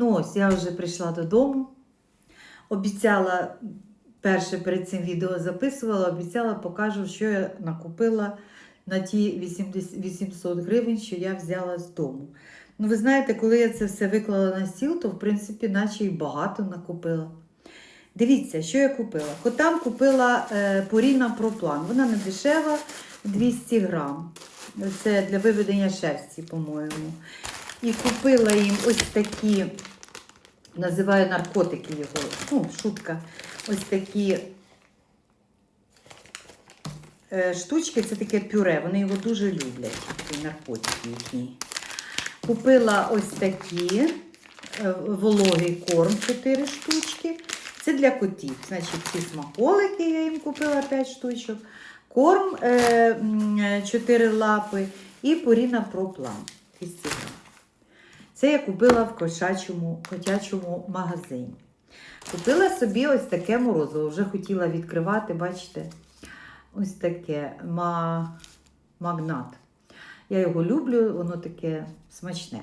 Ну ось, я вже прийшла додому. Обіцяла, перше перед цим відео записувала, обіцяла, покажу, що я накупила на ті 80 800 гривень, що я взяла з дому. Ну, ви знаєте, коли я це все виклала на стіл, то в принципі, наче і багато накупила. Дивіться, що я купила. Котам купила е, Поріна Проплан. Вона не дешева, 200 грам. Це для виведення шерсті, по-моєму. І купила їм ось такі, називаю наркотики його, ну, шутка, ось такі е, штучки, це таке пюре. Вони його дуже люблять, ці наркотики їхні. Купила ось такі е, вологий корм 4 штучки. Це для котів. Значить, ці смаколики я їм купила 5 штучок. Корм 4 лапи і поріна проплан 200 грам. Це я купила в кошачому, котячому магазині. Купила собі ось таке морозиво. Вже хотіла відкривати, бачите, ось таке ма... магнат. Я його люблю, воно таке смачне.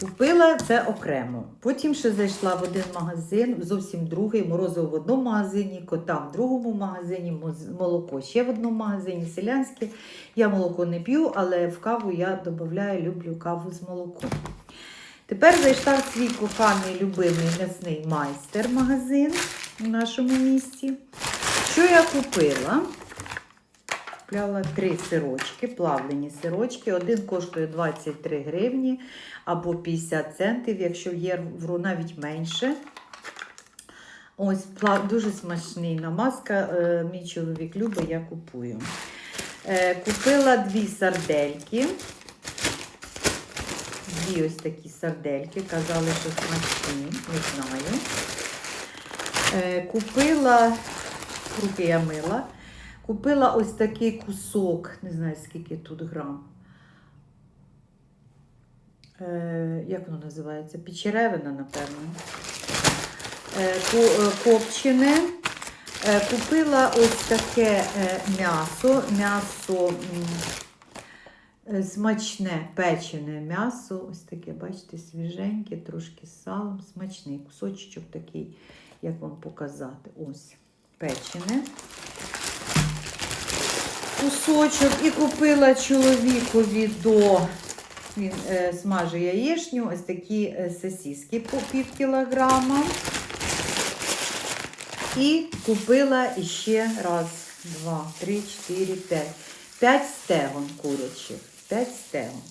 Купила це окремо. Потім ще зайшла в один магазин, зовсім другий, морозиво в одному магазині, кота в другому магазині, молоко ще в одному магазині, селянське. Я молоко не п'ю, але в каву я додаю, люблю каву з молоком. Тепер зайшла в свій коханий любимий м'ясний майстер магазин у нашому місті. Що я купила? Купляла три сирочки, плавлені сирочки. Один коштує 23 гривні або 50 центів, якщо є вру навіть менше. Ось дуже смачний намазка. е, Мій чоловік любить, я купую. Е, Купила дві сардельки. Дві ось такі сардельки. Казали, що смачні, не знаю. Е, Купила, руки я мила. Купила ось такий кусок, не знаю скільки тут грам. Е, як воно називається? Печеревина, напевно. Е, е, копчене. Е, купила ось таке е, м'ясо. М'ясо е, смачне, печене м'ясо. Ось таке, бачите, свіженьке, трошки з салом, смачний кусочок такий, як вам показати. Ось печене кусочок і купила чоловікові до він е, смажує яєчню, ось такі е, сосиски по пів кілограма. І купила ще раз, два, три, чотири, п'ять. П'ять стегон курячих. П'ять стегон.